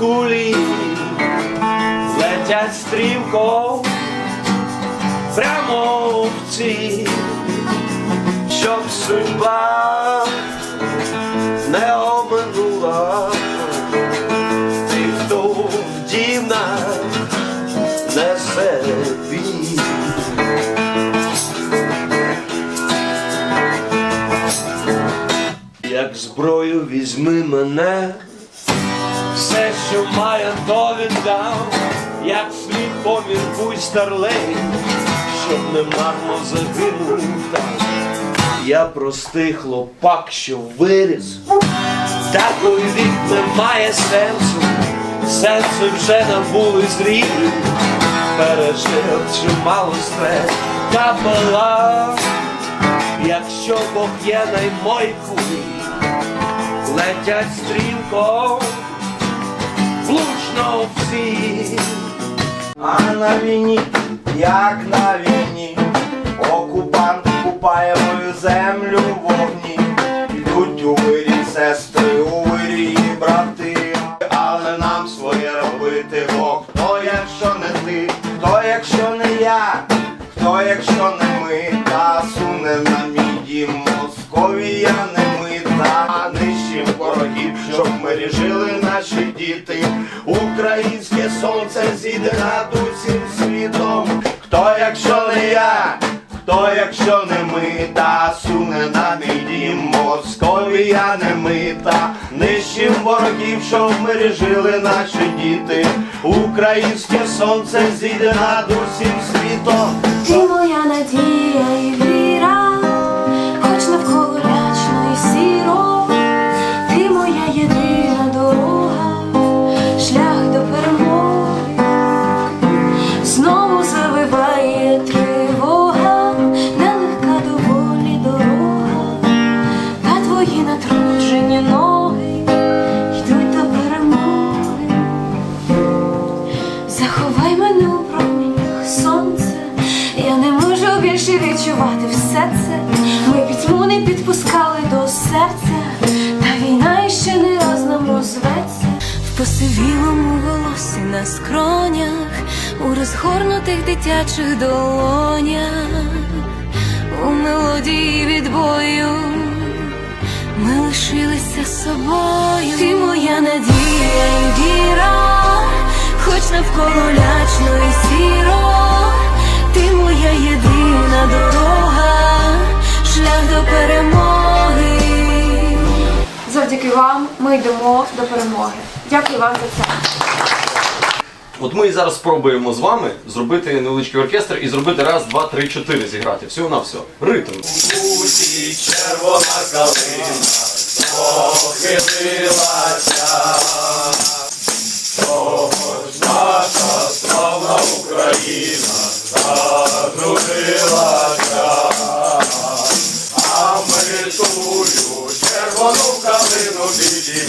кулі летять стрімко прямо в ціль, щоб судьба не оминула тих, хто в дімнах несе бій. Як зброю візьми мене, все, що має, то віддам, як слід поміркуй старлей, щоб не марно загинув там. Я простий хлопак, що виріс, такий вік не має сенсу, серце вже набули зрілі, пережив чимало стрес, та була, якщо Бог є наймой кулі, летять стрімко, влучно всі. А на війні, як на війні, окупант купає мою землю вогні. Ідуть у вирі сестри, у вирі брати, але нам своє робити Бог. Хто, якщо не ти, хто, якщо не я, хто, якщо не ми, та суне на мій дім Московія не щоб ми жили наші діти. Українське сонце зійде над усім світом. Хто, якщо не я, хто, якщо не ми, та суне на мій дім Московія не ми, та нищим ворогів, щоб ми жили наші діти. Українське сонце зійде над усім світом. Ти моя надія і віра, відчувати все це. Ми пітьму не підпускали до серця, та війна іще не раз нам розветься. В посивілому волосі на скронях, у розгорнутих дитячих долонях, у мелодії відбою. Ми лишилися собою, ти моя надія і віра, хоч навколо лячно і сіро, ти моя єдина завдяки вам ми йдемо до перемоги. Дякую вам за це. От ми і зараз спробуємо з вами зробити невеличкий оркестр і зробити раз, два, три, чотири зіграти. Всього на все. Ритм. Усі червона калина похилилася. Наша славна Україна задурилася. А ми тую червону Родину біді.